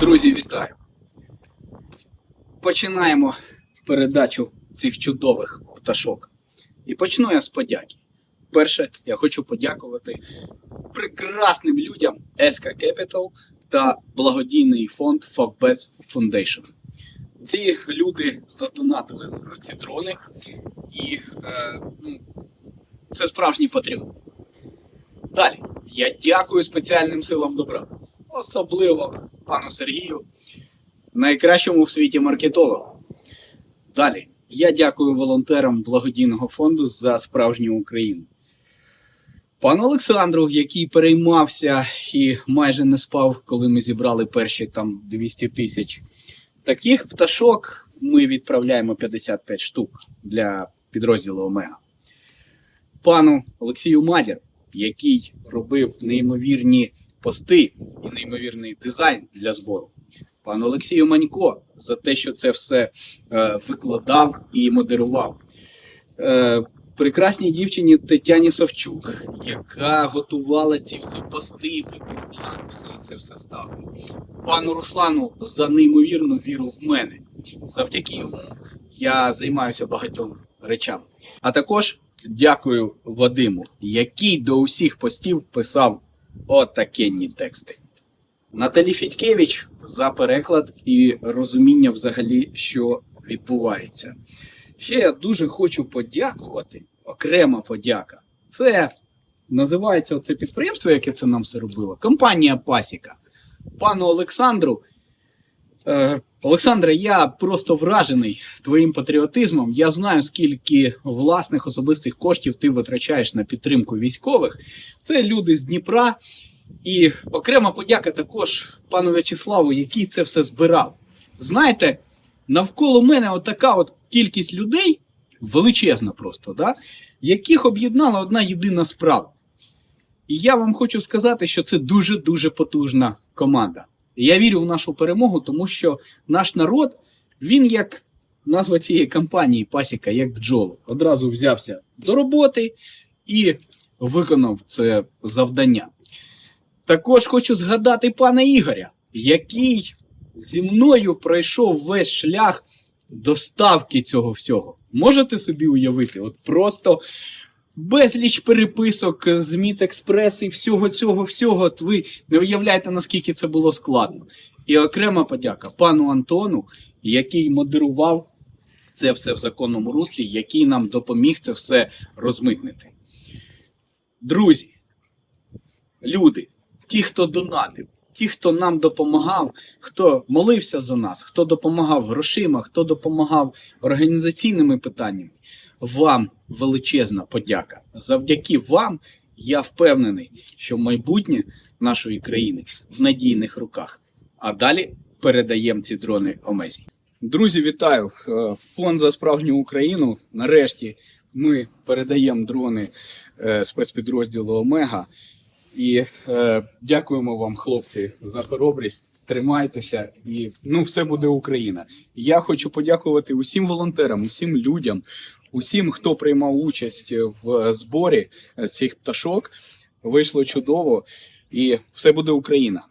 Друзі, вітаю! Починаємо передачу цих чудових пташок. І почну я з подяки. Перше, я хочу подякувати прекрасним людям SK Capital та благодійний фонд Favbets Foundation. Ці люди задонатили на ці дрони, і е, ну, це справжній патріот. Далі, я дякую спеціальним силам добра, особливо пану Сергію, найкращому в світі маркетологу. Далі, я дякую волонтерам благодійного фонду за справжню Україну. Пану Олександру, який переймався і майже не спав, коли ми зібрали перші там 200 тисяч. Таких пташок ми відправляємо 55 штук для підрозділу Омега. Пану Олексію Мадір, який робив неймовірні пости і неймовірний дизайн для збору. Пану Олексію Манько за те, що це все е, викладав і модерував. Е, прекрасній дівчині Тетяні Савчук, яка готувала ці всі пости, план, все це все ставила. Пану Руслану за неймовірну віру в мене. Завдяки йому я займаюся багатьом речам. А також дякую Вадиму, який до усіх постів писав отакенні тексти. Наталі Фідькевич за переклад і розуміння взагалі, що відбувається. Ще я дуже хочу подякувати, окрема подяка. Це називається це підприємство, яке це нам все робило. Компанія Пасіка. Пану Олександру. Е, Олександре, я просто вражений твоїм патріотизмом. Я знаю, скільки власних особистих коштів ти витрачаєш на підтримку військових. Це люди з Дніпра. І окрема подяка також пану В'ячеславу, який це все збирав. Знаєте, навколо мене отака от кількість людей, величезна просто, да, яких об'єднала одна єдина справа. І я вам хочу сказати, що це дуже-дуже потужна команда. Я вірю в нашу перемогу, тому що наш народ, він як назва цієї кампанії Пасіка, як бджоли, одразу взявся до роботи і виконав це завдання. Також хочу згадати пана Ігоря, який зі мною пройшов весь шлях доставки цього всього. Можете собі уявити? От просто безліч переписок з Мітекспрес і всього цього всього. Ви не уявляєте, наскільки це було складно. І окрема подяка пану Антону, який модерував це все в законному руслі, який нам допоміг це все розмитнити. Друзі, люди, ті, хто донатив, ті, хто нам допомагав, хто молився за нас, хто допомагав грошима, хто допомагав організаційними питаннями, вам величезна подяка. Завдяки вам я впевнений, що майбутнє нашої країни в надійних руках. А далі передаємо ці дрони Омезі. Друзі, вітаю! Е, Фонд за справжню Україну. Нарешті ми передаємо дрони е, спецпідрозділу Омега. І е, дякуємо вам, хлопці, за хоробрість. Тримайтеся, і ну, все буде Україна. Я хочу подякувати усім волонтерам, усім людям, усім, хто приймав участь в зборі цих пташок. Вийшло чудово, і все буде Україна.